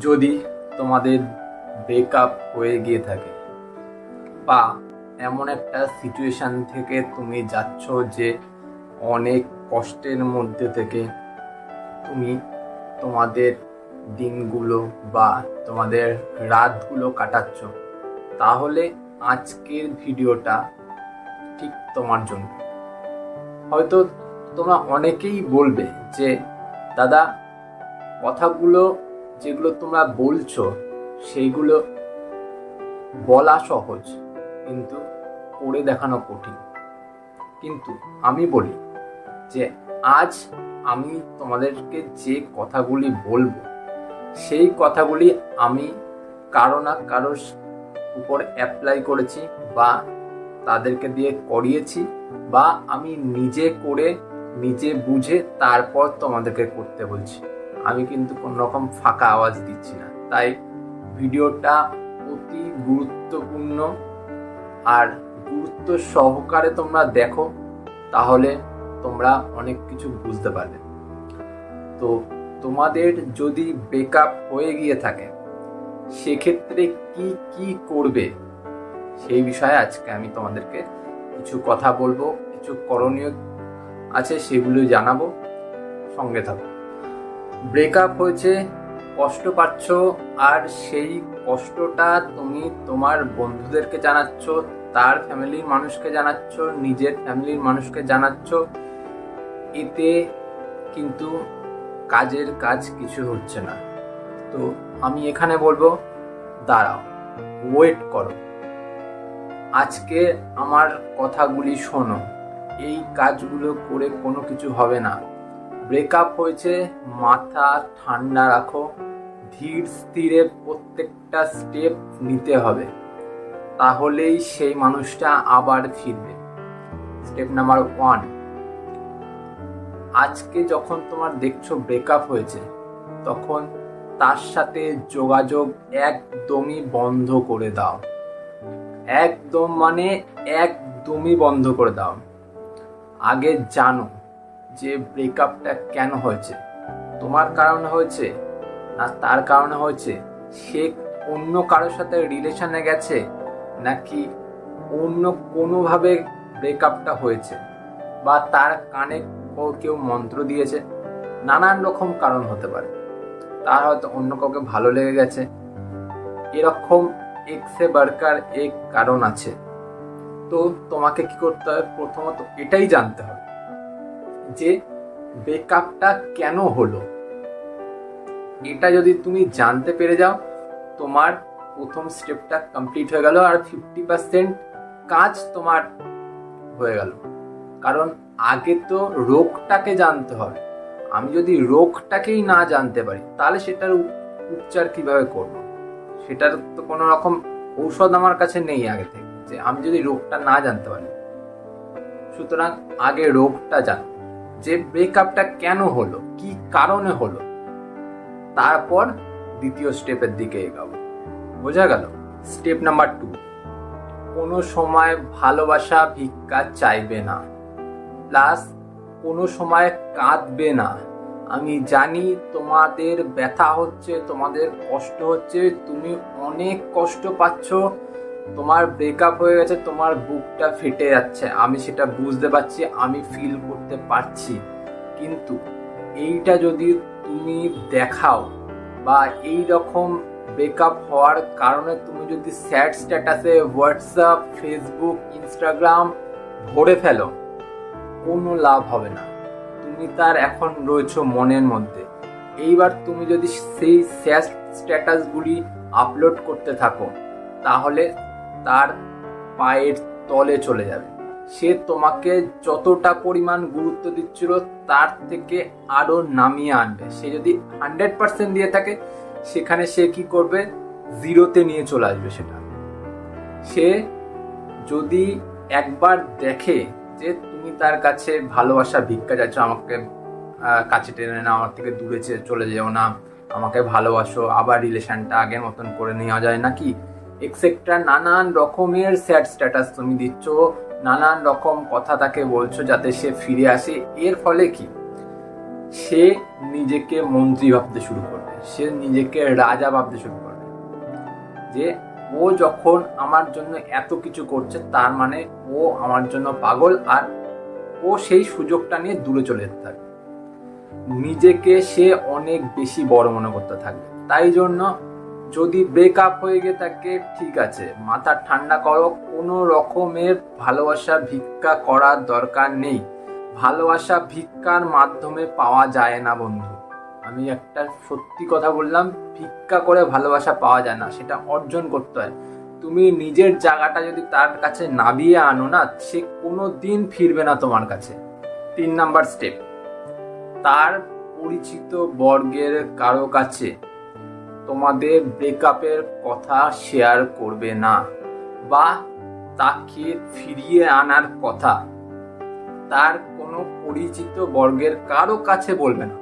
যদি তোমাদের ব্রেকআপ হয়ে গিয়ে থাকে বা এমন একটা সিচুয়েশান থেকে তুমি যাচ্ছ যে অনেক কষ্টের মধ্যে থেকে তুমি তোমাদের দিনগুলো বা তোমাদের রাতগুলো কাটাচ্ছ, তাহলে আজকের ভিডিওটা ঠিক তোমার জন্য। হয়তো তোমরা অনেকেই বলবে যে, দাদা, কথাগুলো যেগুলো তোমরা বলছো, সেইগুলো বলা সহজ, কিন্তু করে দেখানো কঠিন। কিন্তু আমি বলি যে আজ আমি তোমাদেরকে যে কথাগুলি বলব, সেই কথাগুলি আমি কারও না কারোর উপর অ্যাপ্লাই করেছি বা তাদেরকে দিয়ে করিয়েছি বা আমি নিজে করে, নিজে বুঝে তারপর তোমাদেরকে করতে বলছি। আমি কিন্তু কোনো রকম ফাঁকা আওয়াজ দিচ্ছি না। তাই ভিডিওটা অতি গুরুত্বপূর্ণ আর গুরুত্ব সহকারে তোমরা দেখো, তাহলে তোমরা অনেক কিছু বুঝতে পারবে। তো তোমাদের যদি ব্রেকআপ হয়ে গিয়ে থাকে, সেক্ষেত্রে কি কি করবে? সেই বিষয়ে আজকে আমি তোমাদেরকে কিছু কথা বলব, কিছু করণীয় আছে সেগুলো জানাব। সঙ্গে থাকো। ব্রেকআপ হয়েছে, কষ্ট পাচ্ছ, আর সেই কষ্টটা তুমি তোমার বন্ধুদেরকে জানাচ্ছ, তার ফ্যামিলির মানুষকে জানাচ্ছ, নিজের ফ্যামিলির মানুষকে জানাচ্ছ। এতে কিন্তু কাজের কাজ কিছু হচ্ছে না। তো আমি এখানে বলব, দাঁড়াও ওয়েট করো। আজকে আমার কথাগুলি শোনো। এই কাজগুলো করে কোনো কিছু হবে না। ব্রেকআপ হয়েছে, মাথা ঠান্ডা রাখো, ধীর স্থিরে প্রত্যেকটা স্টেপ নিতে হবে। তাহলেই সেই মানুষটা আবার ফিরবে। স্টেপ নাম্বার ওয়ান আজকে যখন তোমার দেখছ ব্রেকআপ হয়েছে, তখন তার সাথে যোগাযোগ একদমই বন্ধ করে দাও। একদম মানে একদমই বন্ধ করে দাও। আগে জানো যে ব্রেকআপটা কেন হয়েছে? তোমার কারণে হয়েছে না তার কারণে হয়েছে? সে অন্য কারোর সাথে রিলেশনে গেছে নাকি অন্য কোনোভাবে ব্রেকআপটা হয়েছে? বা তার কানে কেউ মন্ত্র দিয়েছে? নানান রকম কারণ হতে পারে। তার হয়তো অন্য কাউকে ভালো লেগে গেছে। এরকম এক্সে বার্কার এক কারণ আছে। তো তোমাকে কি করতে হবে? প্রথমত এটাই জানতে হবে। যে ব্রেকআপটা কেন হলো? এটা যদি তুমি জানতে পেরে যাও, তোমার প্রথম স্টেপটা কমপ্লিট হয়ে গেল আর ফিফটি পার্সেন্ট কাজ তোমার হয়ে গেল। কারণ আগে তো রোগটাকে জানতে হবে। আমি যদি রোগটাকেই না জানতে পারি, তাহলে সেটার উপ- উপচার কীভাবে করব? সেটার তো কোনো রকম ঔষধ আমার কাছে নেই আগে থেকে, যে আমি যদি রোগটা না জানতে পারি। সুতরাং আগে রোগটা জান যে ব্রেকআপটা কেন হলো, কি কারণে হলো, তারপর দ্বিতীয় স্টেপের দিকে এগাবো। বোঝা গেল? স্টেপ নাম্বার টু কোনো সময় ভালোবাসা ভিক্ষা চাইবে না প্লাস কোনো সময় কাঁদবে না। আমি জানি তোমাদের ব্যথা হচ্ছে, তোমাদের কষ্ট হচ্ছে, তুমি অনেক কষ্ট পাচ্ছ তোমার ব্রেকআপ হয়ে গেছে, তোমার বুকটা ফেটে যাচ্ছে। আমি সেটা বুঝতে পারছি, আমি ফিল করতে পারছি। কিন্তু এইটা যদি তুমি দেখাও বা এই রকম ব্রেকআপ হওয়ার কারণে তুমি যদি স্যাড স্ট্যাটাসে হোয়াটসঅ্যাপ ফেসবুক ইনস্টাগ্রাম ভরে ফেলো, কোনো লাভ হবে না। তুমি তার এখন রয়েছো মনের মধ্যে। এইবার তুমি যদি সেই স্যাড স্ট্যাটাসগুলি আপলোড করতে থাকো, তাহলে তার পায়ের তলে চলে যাবে। সে তোমাকে যতটা পরিমাণ গুরুত্ব দিচ্ছিল, তার থেকে আরও নামিয়ে আনবে। সে যদি হান্ড্রেড পার্সেন্ট দিয়ে থাকে, সেখানে সে কি করবে? জিরোতে নিয়ে চলে আসবে সেটা। সে যদি একবার দেখে যে তুমি তার কাছে ভালোবাসা, ভিক্ষা যাচ্ছ আমাকে কাছে টেনে না আমার থেকে দূরে চলে যেও না, আমাকে ভালোবাসো, আবার রিলেশনটা আগের মতন করে নেওয়া যায় নাকি? এক্সেট্রা নানান রকমের স্যাড স্ট্যাটাস তুমি দিচ্ছ, নানান রকম কথা তাকে বলছো যাতে সে ফিরে আসে। এর ফলে কি? সে নিজেকে মন্ত্রী ভাবতে শুরু করবে। সে নিজেকে রাজা ভাবতে শুরু করবে। যে ও যখন আমার জন্য এত কিছু করছে, তার মানে ও আমার জন্য পাগল আর ও সেই সুযোগটা নিয়ে দূরে চলে যেতে থাকবে। নিজেকে সে অনেক বেশি বড় মনে করতে থাকবে। তাই জন্য যদি ব্রেকআপ হয়ে গিয়ে থাকে, ঠিক আছে। মাথা ঠান্ডা করো, কোনো রকমের ভালোবাসা ভিক্ষা করার দরকার নেই। ভালোবাসা ভিক্ষার মাধ্যমে পাওয়া যায় না, বন্ধু। আমি একটা সত্যি কথা বললাম, ভিক্ষা করে ভালোবাসা পাওয়া যায় না, সেটা অর্জন করতে হয়। তুমি নিজের জায়গাটা যদি তার কাছে নাবিয়ে আনো না, সে কোনো দিন ফিরবে না তোমার কাছে। তিন নাম্বার স্টেপ তার পরিচিত বর্গের কারও কাছে তোমাদের ব্রেকআপের কথা শেয়ার করবে না বা তাকে ফিরিয়ে আনার কথা। তার কোনো পরিচিত বর্গের কারও কাছে বলবে না।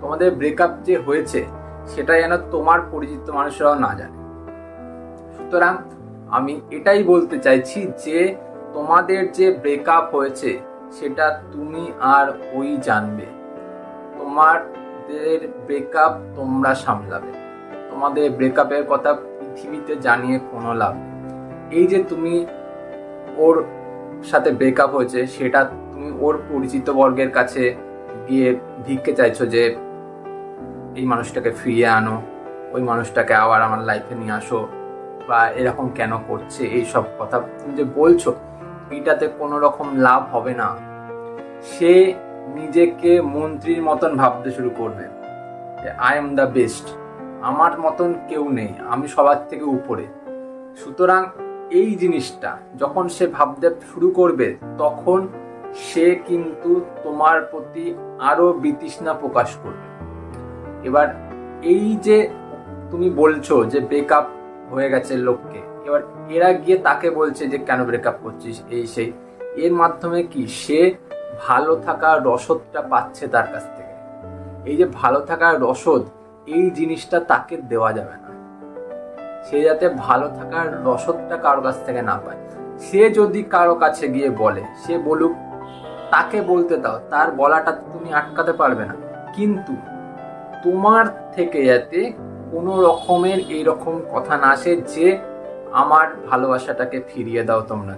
তোমাদের ব্রেকআপ যে হয়েছে, সেটা যেন তোমার পরিচিত মানুষরাও না জানে। সুতরাং আমি এটাই বলতে চাইছি যে, তোমাদের যে ব্রেকআপ হয়েছে, সেটা তুমি আর ওই জানবে। তোমাদের ব্রেকআপ তোমরা সামলাবে। তোমাদের ব্রেকআপের কথা পৃথিবীতে জানিয়ে কোনো লাভ এই যে তুমি ওর সাথে ব্রেকআপ হয়েছে, সেটা তুমি ওর পরিচিত বর্গের কাছে গিয়ে ভিক্ষে চাইছো যে, এই মানুষটাকে ফিরিয়ে আনো, ওই মানুষটাকে আবার আমার লাইফে নিয়ে আসো। বা এরকম কেন করছে, এই সব কথা তুমি যে বলছো এটাতে কোনো রকম লাভ হবে না। সে নিজেকে মন্ত্রীর মতন ভাবতে শুরু করবে আই এম দ্য বেস্ট আমার মতন কেউ নেই, আমি সবার থেকে উপরে। সুতরাং এই জিনিসটা যখন সে ভাবতে শুরু করবে, তখন সে কিন্তু তোমার প্রতি আরও বিতৃষ্ণা প্রকাশ করবে। এবার এই যে তুমি বলছো যে ব্রেকআপ হয়ে গেছে লোককে, এবার এরা গিয়ে তাকে বলছে যে, কেন ব্রেকআপ করছিস? এই সেই। এর মাধ্যমে কি? সে ভালো থাকার রসদটা পাচ্ছে তার কাছ থেকে। এই যে ভালো থাকার রসদ, এই জিনিসটা তাকে দেওয়া যাবে না। সে যাতে ভালো থাকার রসদটা কারও কাছ থেকে না পায়। সে যদি কারও কাছে গিয়ে বলে, সে বলুক, তাকে বলতে দাও, তার বলাটা তুমি আটকাতে পারবে না। কিন্তু তোমার থেকে যাতে কোনো রকমের এইরকম কথা না আসে যে আমার ভালোবাসাটাকে ফিরিয়ে দাও তোমরা।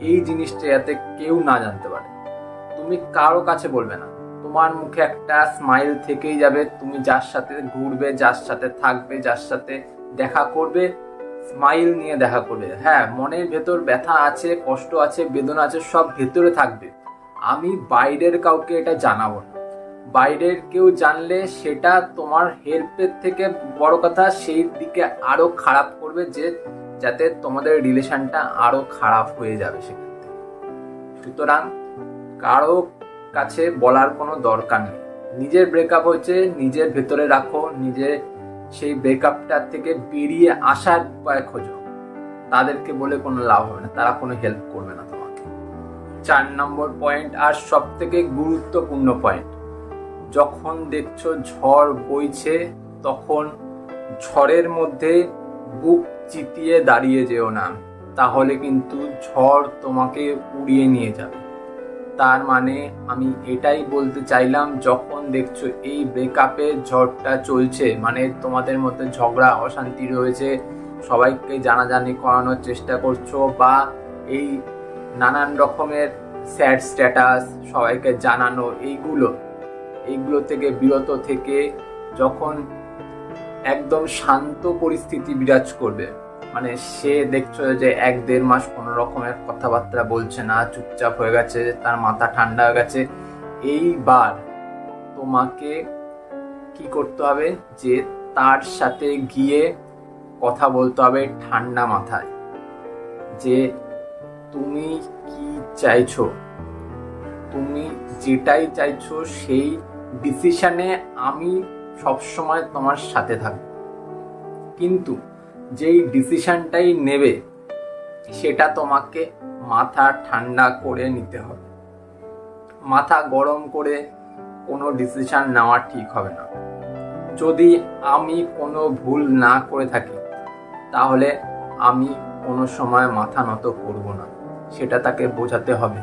এই জিনিসটা যাতে কেউ না জানতে পারে। তুমি কারও কাছে বলবে না। তোমার মুখে একটা স্মাইল থেকেই যাবে। তুমি যার সাথে ঘুরবে, যার সাথে থাকবে, যার সাথে দেখা করবে স্মাইল নিয়ে দেখা করবে। হ্যাঁ মনের ভেতর ব্যথা আছে, কষ্ট আছে, বেদনা আছে, সব ভেতরে থাকবে। আমি বাইরের কাউকে এটা জানাব না। বাইরের কেউ জানলে সেটা তোমার হেল্পের থেকে বড় কথা, সেই দিকে আরও খারাপ করবে যে, যাতে তোমাদের রিলেশনটা আরও খারাপ হয়ে যাবে সেক্ষেত্রে সুতরাং কারও কাছে বলার কোনো দরকার নেই। নিজের ব্রেকআপ হয়েছে, নিজের ভেতরে রাখো নিজের সেই ব্রেকআপটার থেকে বেরিয়ে আসার উপায় খোঁজো। তাদেরকে বলে কোনো লাভ হবে না, তারা কোনো হেল্প করবে না তোমাকে। চার নম্বর পয়েন্ট আর সব থেকে গুরুত্বপূর্ণ পয়েন্ট যখন দেখছ ঝড় বইছে, তখন ঝড়ের মধ্যে বুক চিতিয়ে দাঁড়িয়ে যেও না। তাহলে কিন্তু ঝড় তোমাকে উড়িয়ে নিয়ে যাবে। তার মানে আমি এটাই বলতে চাইলাম, যখন দেখছ এই ব্রেকআপের ঝড়টা চলছে মানে তোমাদের মধ্যে ঝগড়া, অশান্তি রয়েছে, সবাইকে জানাজানি করানোর চেষ্টা করছ বা এই নানান রকমের স্যাড স্ট্যাটাস সবাইকে জানানো, এইগুলো এইগুলো থেকে বিরত থেকে যখন একদম শান্ত পরিস্থিতি বিরাজ করবে। মানে সে দেখছ যে এক দেড় মাস কোনো রকমের কথাবার্তা বলছে না, চুপচাপ হয়ে গেছে, তার মাথা ঠান্ডা হয়ে গেছে। এইবার তোমাকে কি করতে হবে? যে তার সাথে গিয়ে কথা বলতে হবে ঠান্ডা মাথায়। যে তুমি কি চাইছো? তুমি যেটাই চাইছো সেই ডিসিশনে আমি সবসময় তোমার সাথে থাকব। কিন্তু যেই ডিসিশনটাই নেবে, সেটা তোমাকে মাথা ঠান্ডা করে নিতে হবে। মাথা গরম করে কোনো ডিসিশন নেওয়া ঠিক হবে না। যদি আমি কোনো ভুল না করে থাকি, তাহলে আমি কোনো সময় মাথা নত করব না। সেটা তাকে বোঝাতে হবে।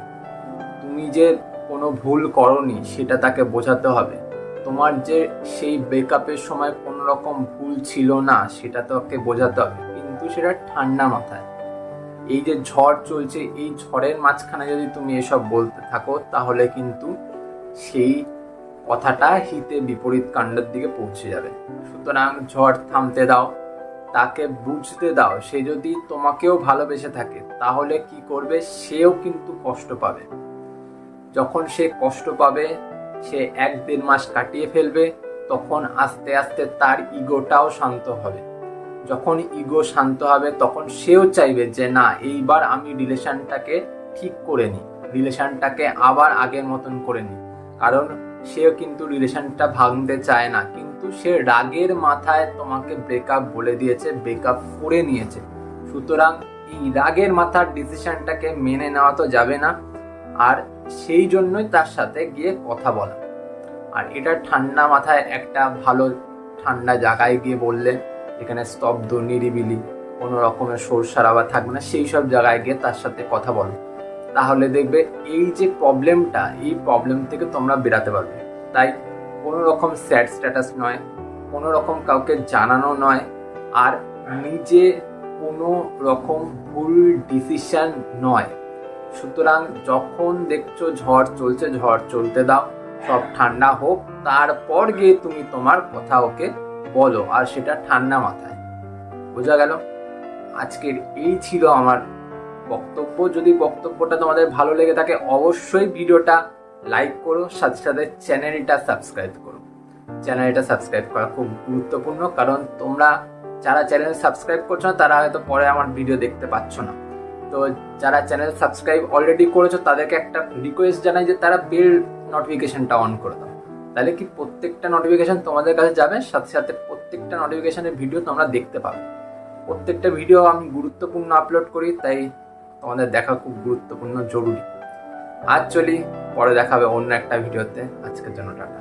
তুমি যে কোনো ভুল করনি, সেটা তাকে বোঝাতে হবে। তোমার যে সেই ব্রেকআপের সময় কোনো রকম ভুল ছিল না, সেটা তোকে বোঝাতে হবে। কিন্তু সেটা ঠান্ডা মাথায়। এই যে ঝড় চলছে, এই ঝড়ের মাঝখানে যদি তুমি এসব বলতে থাকো, তাহলে কিন্তু সেই কথাটা হিতে বিপরীত কাণ্ডের দিকে পৌঁছে যাবে। সুতরাং ঝড় থামতে দাও, তাকে বুঝতে দাও, সে যদি তোমাকেও ভালোবেসে থাকে, তাহলে কি করবে? সেও কিন্তু কষ্ট পাবে। যখন সে কষ্ট পাবে সে এক দেড় মাস কাটিয়ে ফেলবে, তখন আস্তে আস্তে তার ইগোটাও শান্ত হবে। যখন ইগো শান্ত হবে, তখন সেও চাইবে যে, না, এইবার আমি রিলেশনটাকে ঠিক করে নিই। রিলেশনটাকে আবার আগের মতন করে নিই। কারণ সেও কিন্তু রিলেশনটা ভাঙতে চায় না। কিন্তু সে রাগের মাথায় তোমাকে ব্রেকআপ বলে দিয়েছে ব্রেকআপ করে নিয়েছে। সুতরাং এই রাগের মাথার ডিসিশনটাকে মেনে নেওয়া তো যাবে না। আর সেই জন্যই তার সাথে গিয়ে কথা বলা। আর এটা ঠান্ডা মাথায় একটা ভালো ঠান্ডা জায়গায় গিয়ে বললে এখানে স্তব্ধ, নিরিবিলি, কোনো রকমের সোর সারাবা থাকবে না, সেই সব জায়গায় গিয়ে তার সাথে কথা বলো। তাহলে দেখবে এই যে প্রবলেমটা, এই প্রবলেম থেকে তোমরা বেরাতে পারবে। তাই কোনো রকম স্যাড স্ট্যাটাস নয়, কোনো রকম কাউকে জানানো নয়, আর নিজে কোনো রকম ভুল ডিসিশন নয়। সুতরাং যখন দেখছ ঝড় চলছে, ঝড় চলতে দাও, সব ঠান্ডা হোক, তারপর গিয়ে তুমি তোমার কথা ওকে বলো, আর সেটা ঠান্ডা মাথায়। বোঝা গেল? আজকের এই ছিল আমার বক্তব্য। যদি বক্তব্যটা তোমাদের ভালো লেগে থাকে, অবশ্যই ভিডিওটা লাইক করো, সাথে সাথে চ্যানেলটা সাবস্ক্রাইব করো। চ্যানেলটা সাবস্ক্রাইব করা খুব গুরুত্বপূর্ণ, কারণ তোমরা যারা চ্যানেল সাবস্ক্রাইব করছ না, তারা হয়তো পরে আমার ভিডিও দেখতে পাচ্ছ না। তো যারা চ্যানেল সাবস্ক্রাইব অলরেডি করেছ, তাদেরকে একটা রিকোয়েস্ট জানাই যে তারা বেল নোটিফিকেশনটা অন করে দাও। তাহলে কি প্রত্যেকটা নোটিফিকেশন তোমাদের কাছে যাবে? সাথে সাথে প্রত্যেকটা নোটিফিকেশনের ভিডিও তোমরা দেখতে পাবে। প্রত্যেকটা ভিডিও আমি গুরুত্বপূর্ণ আপলোড করি, তাই তোমাদের দেখা খুব গুরুত্বপূর্ণ, জরুরি। আজ চলি, পরে দেখাবে অন্য একটা ভিডিওতে আজকের জন্য টাটা।